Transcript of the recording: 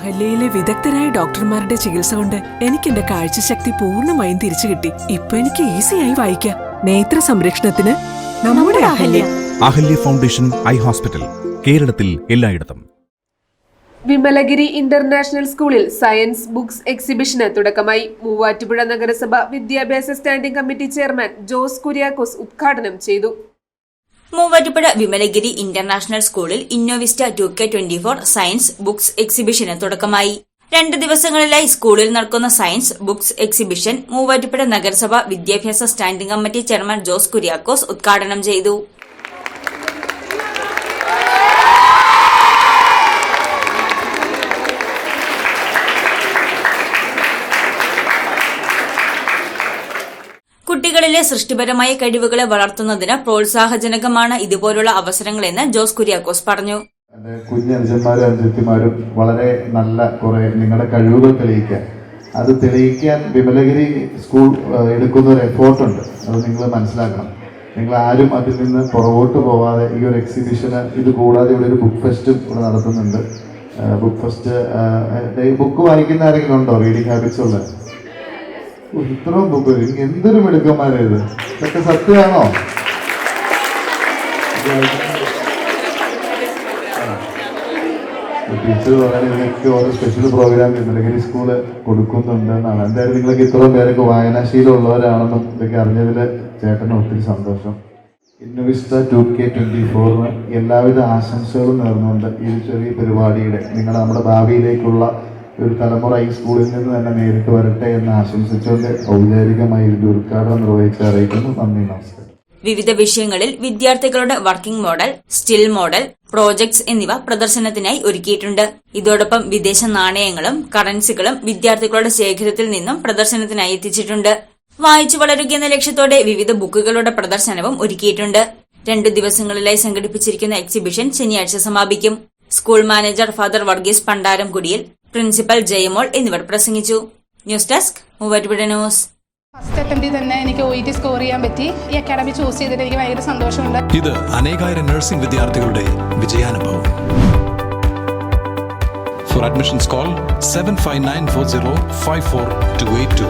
അഹല്യയിലെ വിദഗ്ധരായ ഡോക്ടർമാരുടെ ചികിത്സ കൊണ്ട് എനിക്ക് എന്റെ കാഴ്ചശക്തി പൂർണമായും തിരിച്ചു കിട്ടി. ഇപ്പൊ എനിക്ക് ഈസിയായി വായിക്കാം. നേത്ര സംരക്ഷണത്തിന് നമ്മുടെ Ahalya. Ahalya foundation eye hospital കേരളത്തിൽ എല്ലായിടത്തും. വിമലഗിരി ഇന്റർനാഷണൽ സ്കൂളിൽ സയൻസ് ബുക്സ് എക്സിബിഷന് തുടക്കമായി. മൂവാറ്റുപുഴ നഗരസഭ വിദ്യാഭ്യാസ standing committee chairman Jose Kuriakose ഉദ്ഘാടനം ചെയ്തു. മൂവാറ്റുപുഴ വിമലഗിരി ഇന്റർനാഷണൽ സ്കൂളിൽ Innovista two K twenty four science books എക്സിബിഷന് തുടക്കമായി. രണ്ട് ദിവസങ്ങളിലായി സ്കൂളിൽ നടക്കുന്ന സയൻസ് ബുക്സ് എക്സിബിഷൻ മൂവാറ്റുപുഴ നഗരസഭ വിദ്യാഭ്യാസ standing committee chairman Jose Kuriakose ഉദ്ഘാടനം ചെയ്തു. കുട്ടികളിലെ സൃഷ്ടിപരമായ കഴിവുകളെ വളർത്തുന്നതിന് പ്രോത്സാഹജനകമാണ് ഇതുപോലുള്ള അവസരങ്ങളെന്ന് ജോസ് കുര്യാക്കോസ് പറഞ്ഞു. എന്റെ കുഞ്ഞനുജന്മാരും അനുജത്തിമാരും വളരെ നല്ല കുറെ നിങ്ങളുടെ കഴിവുകൾ തെളിയിക്കാൻ അത് തെളിയിക്കാൻ വിമലഗിരി സ്കൂൾ എടുക്കുന്ന ഒരു എഫോർട്ടുണ്ട്. അത് നിങ്ങൾ മനസ്സിലാക്കണം. നിങ്ങൾ ആരും അതിൽ നിന്ന് പുറകോട്ട് പോവാതെ ഈ ഒരു എക്സിബിഷന് ഇത് കൂടാതെ ഇവിടെ ഒരു ബുക്ക് ഫെസ്റ്റും ഇവിടെ നടത്തുന്നുണ്ട്. ബുക്ക് ഫെസ്റ്റ് ബുക്ക് വായിക്കുന്ന ആരെങ്കിലും ഉണ്ടോ? റീഡിങ് ഹാബിറ്റ്സ് ഉള്ള? ഓ, ഇത്രയും ബുക്ക് എന്തൊരു മിടുക്കന്മാരേത് ഇതൊക്കെ സത്യമാണോ? ടീച്ചർ ഇതിനൊക്കെ ഓരോ സ്പെഷ്യൽ പ്രോഗ്രാം ചന്ദ്രഗിരി സ്കൂൾ കൊടുക്കുന്നുണ്ട് എന്നാണ് എന്തായാലും നിങ്ങളൊക്കെ ഇത്രയും പേരൊക്കെ വായനാശീലം ഉള്ളവരാണെന്നും ഇതൊക്കെ അറിഞ്ഞതിൽ ചേട്ടന് ഒത്തിരി സന്തോഷം. ഇന്നോവിസ്റ്റ ടു കെ ട്വന്റി ഫോറിന് എല്ലാവിധ ആശംസകളും നേർന്നുകൊണ്ട് ഈ ചെറിയ പരിപാടിയുടെ നിങ്ങൾ നമ്മുടെ ഭാവിയിലേക്കുള്ള ഒരു തലമുറ ഈ സ്കൂളിൽ നിന്ന് തന്നെ നേരിട്ട് വരട്ടെ എന്ന് ആശംസിച്ചുകൊണ്ട് ഔപചാരികമായി ഇതിന്റെ ഉദ്ഘാടനം നിർവഹിച്ച് അറിയിക്കുന്നു. നന്ദി നമസ്കാരം. വിവിധ വിഷയങ്ങളിൽ വിദ്യാർത്ഥികളുടെ working model still model projects എന്നിവ പ്രദർശനത്തിനായി ഒരുക്കിയിട്ടുണ്ട്. ഇതോടൊപ്പം വിദേശ നാണയങ്ങളും കറൻസികളും വിദ്യാർത്ഥികളുടെ ശേഖരത്തിൽ നിന്നും പ്രദർശനത്തിനായി എത്തിച്ചിട്ടുണ്ട്. വായിച്ചു വളരുക എന്ന ലക്ഷ്യത്തോടെ വിവിധ ബുക്കുകളുടെ പ്രദർശനവും ഒരുക്കിയിട്ടുണ്ട്. രണ്ടു ദിവസങ്ങളിലായി സംഘടിപ്പിച്ചിരിക്കുന്ന എക്സിബിഷൻ ശനിയാഴ്ച സമാപിക്കും. School manager father Varghese പണ്ടാരംകുടിയിൽ principal Jayamol എന്നിവർ പ്രസംഗിച്ചു. News desk Muvattupuzha news. First അറ്റംപ്റ്റിൽ തന്നെ എനിക്ക് ഒ ടി സ്കോർ ചെയ്യാൻ പറ്റി. ഈ അക്കാഡമി ചൂസ് ചെയ്തിട്ട് എനിക്ക് ഭയങ്കര സന്തോഷമുണ്ട്. ഇത് അനേകായിരം നഴ്സിംഗ് വിദ്യാർത്ഥികളുടെ വിജയാനുഭവം. For admissions call seven five nine four zero five four two eight two